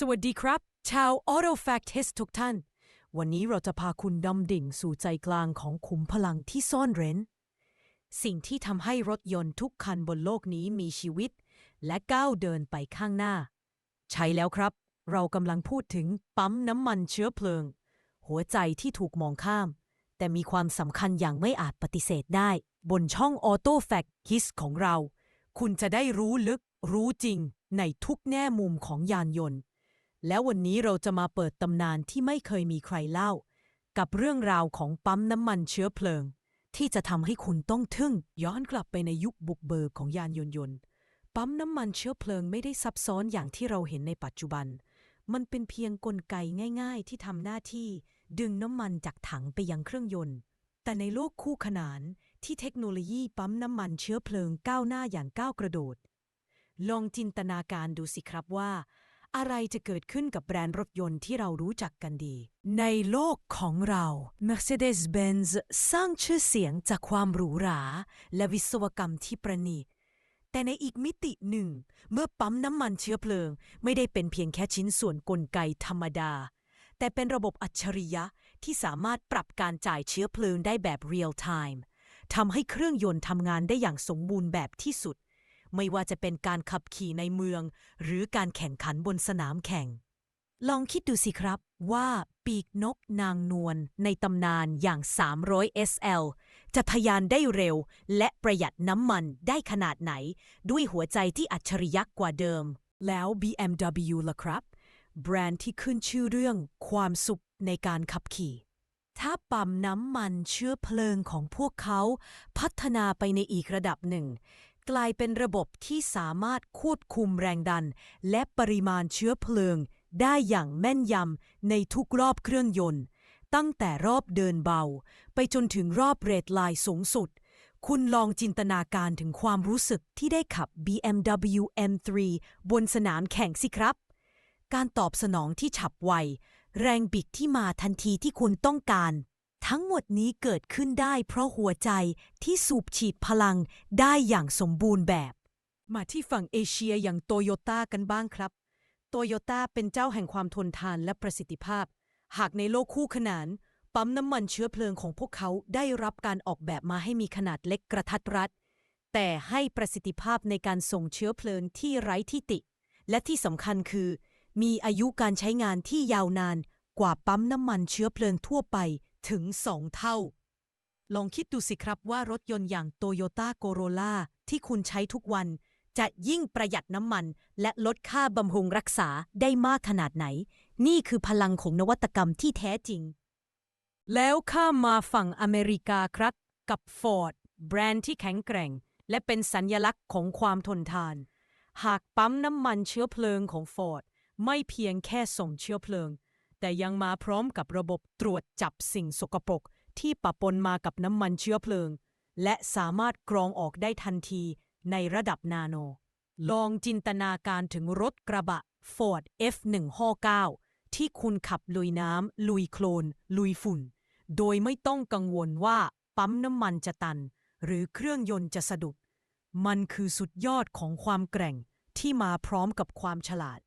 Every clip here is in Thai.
สวัสดีครับ ชาว Auto Fact Test ทุกท่าน วันนี้เราจะพาคุณดำดิ่งสู่ใจกลางของขุมพลังที่ซ่อนเร้น สิ่งที่ทำให้รถยนต์ทุกคันบนโลกนี้มีชีวิต และก้าวเดินไปข้างหน้า ใช่แล้วครับ เรากำลังพูดถึงปั๊มน้ำมันเชื้อเพลิง หัวใจที่ถูกมองข้าม แต่มีความสำคัญอย่างไม่อาจปฏิเสธได้ บนช่อง Auto Fact His ของเรา คุณจะได้รู้ลึกรู้จริงในทุกแง่มุมของยานยนต์ แล้ววันนี้เราจะมาเปิดตำนานที่ไม่เคยมีใครเล่า กับเรื่องราวของปั๊มน้ำมันเชื้อเพลิง ที่จะทำให้คุณต้องทึ่ง ย้อนกลับไปในยุคบุกเบิกของยานยนต์ยนต์ปั๊มน้ำมันเชื้อเพลิงไม่ได้ซับซ้อนอย่างที่เราเห็นในปัจจุบัน มันเป็นเพียงกลไกง่าย ๆ ที่ทำหน้าที่ ดึงน้ำมันจากถังไปยังเครื่องยนต์ แต่ในโลกคู่ขนานที่เทคโนโลยีปั๊มน้ำมันเชื้อเพลิงก้าวหน้าอย่างก้าวกระโดด ลองจินตนาการดูสิครับว่า อะไรจะเกิดขึ้นกับแบรนด์รถยนต์ที่เรารู้จักกันดี ในโลกของเรา Mercedes-Benz สร้างชื่อเสียงจากความหรูหรา และวิศวกรรมที่ประณีตแต่ในอีกมิติหนึ่ง เมื่อปั๊มน้ำมันเชื้อเพลิง ไม่ได้เป็นเพียงแค่ชิ้นส่วนกลไกธรรมดา แต่เป็นระบบอัจฉริยะที่สามารถปรับการจ่ายเชื้อเพลิงได้แบบ real time ทำให้เครื่องยนต์ทำงานได้อย่างสมบูรณ์แบบที่สุด ไม่ว่าจะเป็นการขับขี่ในเมือง หรือการแข่งขันบนสนามแข่ง ลองคิดดูสิครับว่าปีกนกนางนวลในตำนานอย่าง 300 SL จะทะยานได้เร็ว และประหยัดน้ำมันได้ขนาดไหน ด้วยหัวใจที่อัจฉริยะกว่าเดิม แล้ว BMW ล่ะครับ แบรนด์ที่ขึ้นชื่อเรื่องความสุขในการขับขี่ ถ้าปั๊มน้ำมันเชื้อเพลิงของพวกเขา พัฒนาไปในอีกระดับหนึ่ง กลายเป็นระบบที่สามารถควบคุมแรงดัน และปริมาณเชื้อเพลิง ได้อย่างแม่นยำในทุกรอบเครื่องยนต์ ตั้งแต่รอบเดินเบา ไปจนถึงรอบเรดไลน์สูงสุด คุณลองจินตนาการถึงความรู้สึกที่ได้ขับ BMW M3 บนสนามแข่งสิครับ การตอบสนองที่ฉับไว แรงบิดที่มาทันทีที่คุณต้องการ ทั้งหมดนี้เกิดขึ้นได้เพราะหัวใจที่สูบฉีดพลังได้อย่างสมบูรณ์แบบ มาที่ฝั่งเอเชียอย่างโตโยต้ากันบ้างครับ โตโยต้าเป็นเจ้าแห่งความทนทานและประสิทธิภาพ หากในโลกคู่ขนาน ปั๊มน้ำมันเชื้อเพลิงของพวกเขาได้รับการออกแบบมาให้มีขนาดเล็กกระทัดรัด แต่ให้ประสิทธิภาพในการส่งเชื้อเพลิงที่ไร้ที่ติ และที่สำคัญคือ มีอายุการใช้งานที่ยาวนานกว่าปั๊มน้ำมันเชื้อเพลิงทั่วไป ถึง2เท่า ลองคิดดูสิครับว่ารถยนต์อย่างโตโยต้าโ r โรล่าที่คุณใช้ทุกวัน จะยิ่งประหยัดน้ำมัน และลดค่าบำรุงรักษาได้มากขนาดไหน นี่คือพลังของนวัตกรรมที่แท้จริง แล้วข้ามมาฝั่งอเมริกาครับ กับ Ford แบรนด์ที่แข็งแกร่ง และเป็นสัญญลักษณ์ของความทนทาน หากปั๊มน้ำมันเชื้อเพลิงของ Ford ไม่เพียงแค่ส่งเชื้อเพลิง แต่ยังมาพร้อมกับระบบตรวจจับสิ่งสกปรกที่ปะปนมากับน้ำมันเชื้อเพลิง และสามารถกรองออกได้ทันทีในระดับนาโน ลองจินตนาการถึงรถกระบะ Ford F159 ที่คุณขับลุยน้ำ ลุยโคลน ลุยฝุ่น โดยไม่ต้องกังวลว่าปั๊มน้ำมันจะตัน หรือเครื่องยนต์จะสะดุด มันคือสุดยอดของความแกร่งที่มาพร้อมกับความฉลาด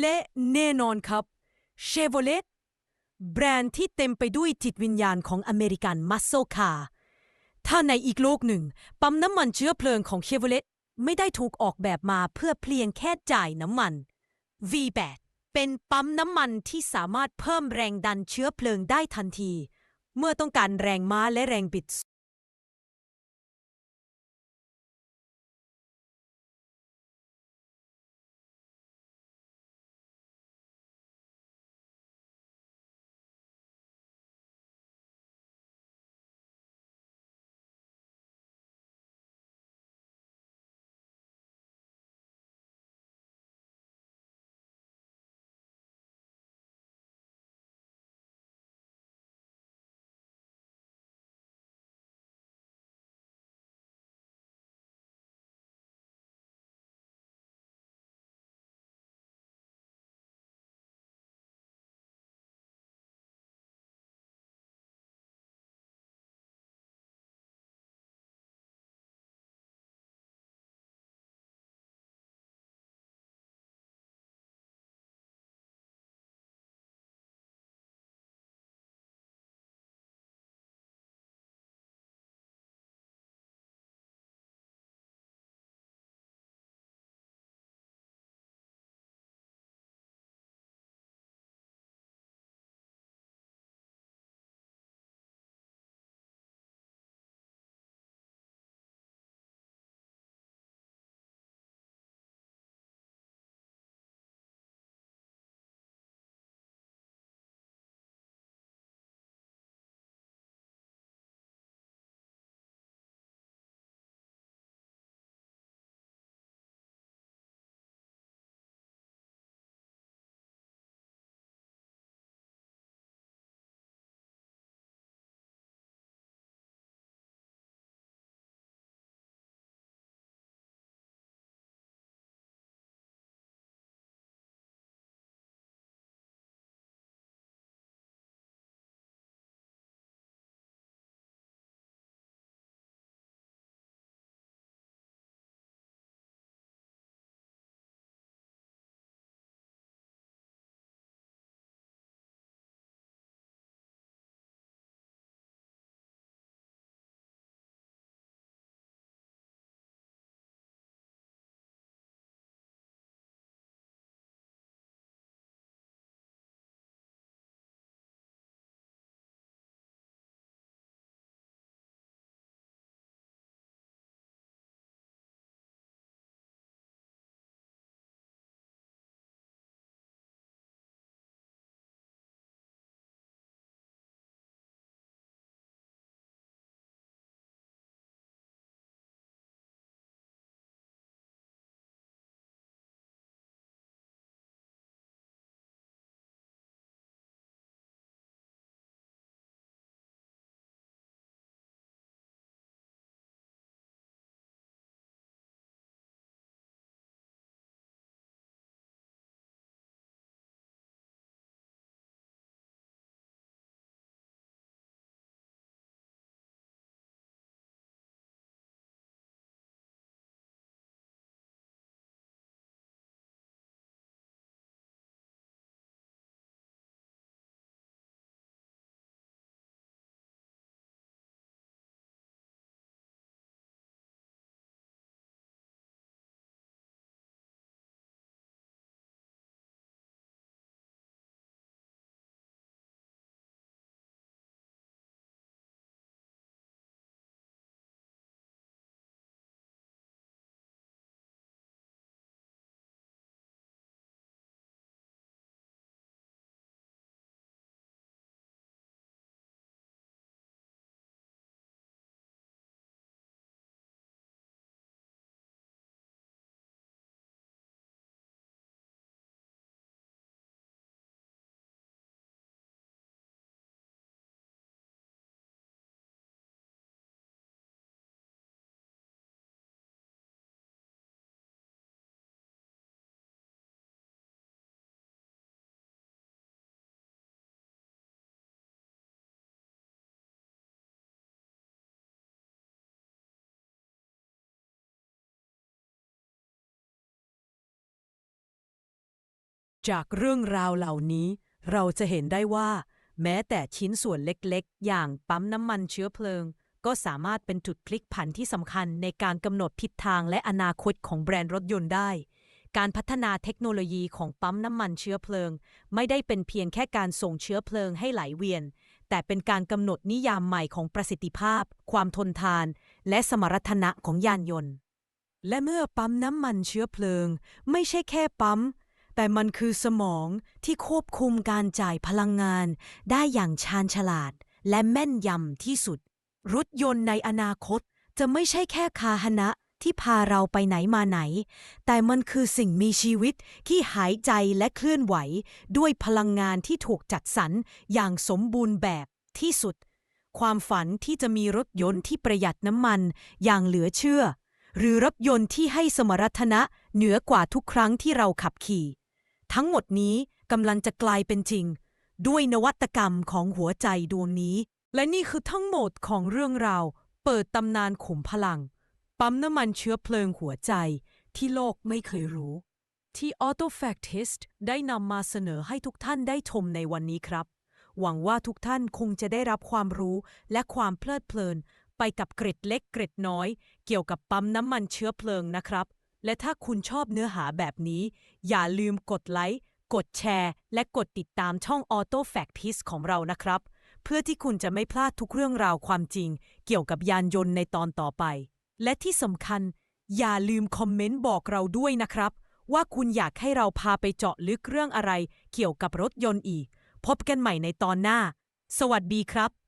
และแน่นอนครับ Chevrolet แบรนด์ที่เต็มไปด้วยจิตวิญญาณของอเมริกันมัสโซคาร์ถ้าในอีกโลกหนึ่ง ปั๊มน้ำมันเชื้อเพลิงของ Chevrolet ไม่ได้ถูกออกแบบมาเพื่อเพียงแค่จ่ายน้ำมัน V8 เป็นปั๊มน้ำมันที่สามารถเพิ่มแรงดันเชื้อเพลิงได้ทันที เมื่อต้องการแรงม้าและแรงบิด จากเรื่องราวเหล่านี้ เราจะเห็นได้ว่า แม้แต่ชิ้นส่วนเล็กๆ อย่างปั๊มน้ำมันเชื้อเพลิง ก็สามารถเป็นจุดพลิกผันที่สำคัญในการกำหนดทิศทางและอนาคตของแบรนด์รถยนต์ได้ การพัฒนาเทคโนโลยีของปั๊มน้ำมันเชื้อเพลิง ไม่ได้เป็นเพียงแค่การส่งเชื้อเพลิงให้ไหลเวียน แต่เป็นการกำหนดนิยามใหม่ของประสิทธิภาพ ความทนทาน และสมรรถนะของยานยนต์และเมื่อปั๊มน้ำมันเชื้อเพลิง ไม่ใช่แค่ปั๊ม แต่มันคือสมองที่ควบคุมการจ่ายพลังงาน ได้อย่างชาญฉลาด และแม่นยำที่สุด รถยนต์ในอนาคตจะไม่ใช่แค่คาหนะที่พาเราไปไหนมาไหน แต่มันคือสิ่งมีชีวิตที่หายใจและเคลื่อนไหว ด้วยพลังงานที่ถูกจัดสรรอย่างสมบูรณ์แบบที่สุด ความฝันที่จะมีรถยนต์ที่ประหยัดน้ำมันอย่างเหลือเชื่อ หรือรถยนต์ที่ให้สมรรถนะเหนือกว่าทุกครั้งที่เราขับขี่ ทั้งหมดนี้กำลังจะกลายเป็นจริง ด้วยนวัตกรรมของหัวใจดวงนี้ และนี่คือทั้งหมดของเรื่องราว เปิดตำนานขุมพลัง ปั๊มน้ำมันเชื้อเพลิงหัวใจที่โลกไม่เคยรู้ ที่ Auto Factist ได้นำมาเสนอให้ทุกท่านได้ชมในวันนี้ครับ หวังว่าทุกท่านคงจะได้รับความรู้และความเพลิดเพลิน ไปกับเกร็ดเล็กเกร็ดน้อย เกี่ยวกับปั๊มน้ำมันเชื้อเพลิงนะครับ และถ้าคุณชอบเนื้อหาแบบนี้ อย่าลืมกดไลค์ กดแชร์ และกดติดตามช่อง Auto Factist ของเรานะครับ เพื่อที่คุณจะไม่พลาดทุกเรื่องราวความจริง เกี่ยวกับยานยนต์ในตอนต่อไป และที่สำคัญ อย่าลืมคอมเมนต์บอกเราด้วยนะครับ ว่าคุณอยากให้เราพาไปเจาะลึกเรื่องอะไร เกี่ยวกับรถยนต์อีก พบกันใหม่ในตอนหน้า สวัสดีครับ